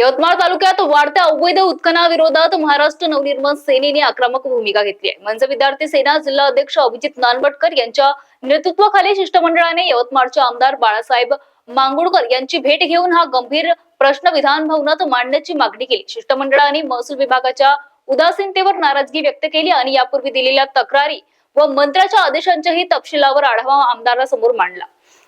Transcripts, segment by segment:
यवतमाळ तालुक्यात वाढत्या अवैध उत्खनाविरोधात महाराष्ट्र नवनिर्माण सेनेने आक्रमक भूमिका घेतली आहे. मंच विद्यार्थी सेना जिल्हा अध्यक्ष अभिजित नानवटकर यांच्या नेतृत्वाखाली शिष्टमंडळाने यवतमाळचे आमदार बाळासाहेब मांगुळकर यांची भेट घेऊन हा गंभीर प्रश्न विधान भवनात मांडण्याची मागणी केली. शिष्टमंडळाने महसूल विभागाच्या उदासीनतेवर नाराजगी व्यक्त केली आणि यापूर्वी दिलेल्या तक्रारी व मंत्र्याच्या आदेशांच्याही तपशिलावर आढावा आमदारासमोर मांडला.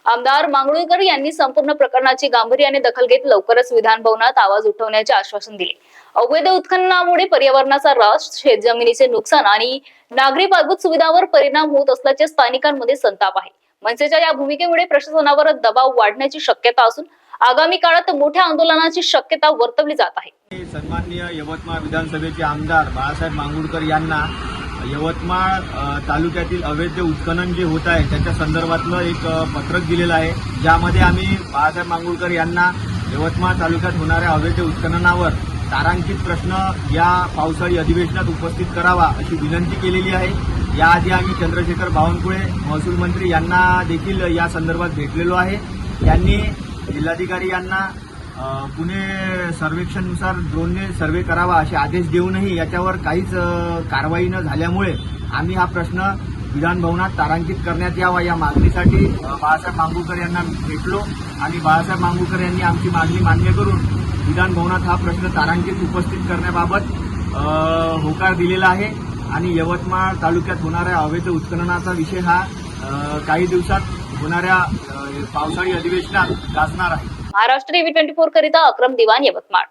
आमदार मांगळुळकर यांनी संपूर्ण प्रकरणाची गांभीर्याने दखल घेत लवकरच विधान भवनात आवाज उठवण्याचे आश्वासन दिले. अवैध उत्खननामुळे पर्यावरणाचा ऱ्हास शेतजमिनीचे नुकसान आणि नागरी पायाभूत सुविधांवर परिणाम होत असल्याचे स्थानिकांमध्ये संताप आहे. मनसेच्या या भूमिकेमुळे प्रशासनावर दबाव वाढण्याची शक्यता असून आगामी काळात मोठ्या आंदोलनाची शक्यता वर्तवली जात आहे. सन्माननीय यवतमाळ विधानसभेचे आमदार बाळासाहेब मांगुडकर यांना यवतमाळ तालुक्यातील अवैध उत्खनन जे होत आहे त्याच्या संदर्भातलं एक पत्रक दिलेलं आहे. ज्यामध्ये आम्ही बाळासाहेब मांगुळकर यांना यवतमाळ तालुक्यात होणाऱ्या अवैध उत्खननावर तारांकित प्रश्न या पावसाळी अधिवेशनात उपस्थित करावा अशी विनंती केलेली आहे. याआधी आम्ही चंद्रशेखर बावनकुळे महसूल मंत्री यांना देखील या संदर्भात भेटलेलो आहे. यांनी जिल्हाधिकारी यांना पुणे सर्वेक्षणनुसार ड्रोनने सर्वे करावा असे आदेश देऊनही याच्यावर काहीच कारवाई न झाल्यामुळे आम्ही हा प्रश्न विधान भवनात तारांकित करण्यात यावा या मागणीसाठी बाळासाहेब मांगुळकर यांना भेटलो आणि बाळासाहेब मांगुळकर यांनी आमची मागणी मान्य करून विधान भवनात हा प्रश्न तारांकित उपस्थित करण्याबाबत होकार दिलेला आहे. आणि यवतमाळ तालुक्यात होणाऱ्या अवैध उत्खननाचा विषय हा काही दिवसात होणाऱ्या पावसाळी अधिवेशनात गाजणार आहे. महाराष्ट्र टीव्ही ट्वेंटी फोर करिता अक्रम दिवाण यवतमाळ.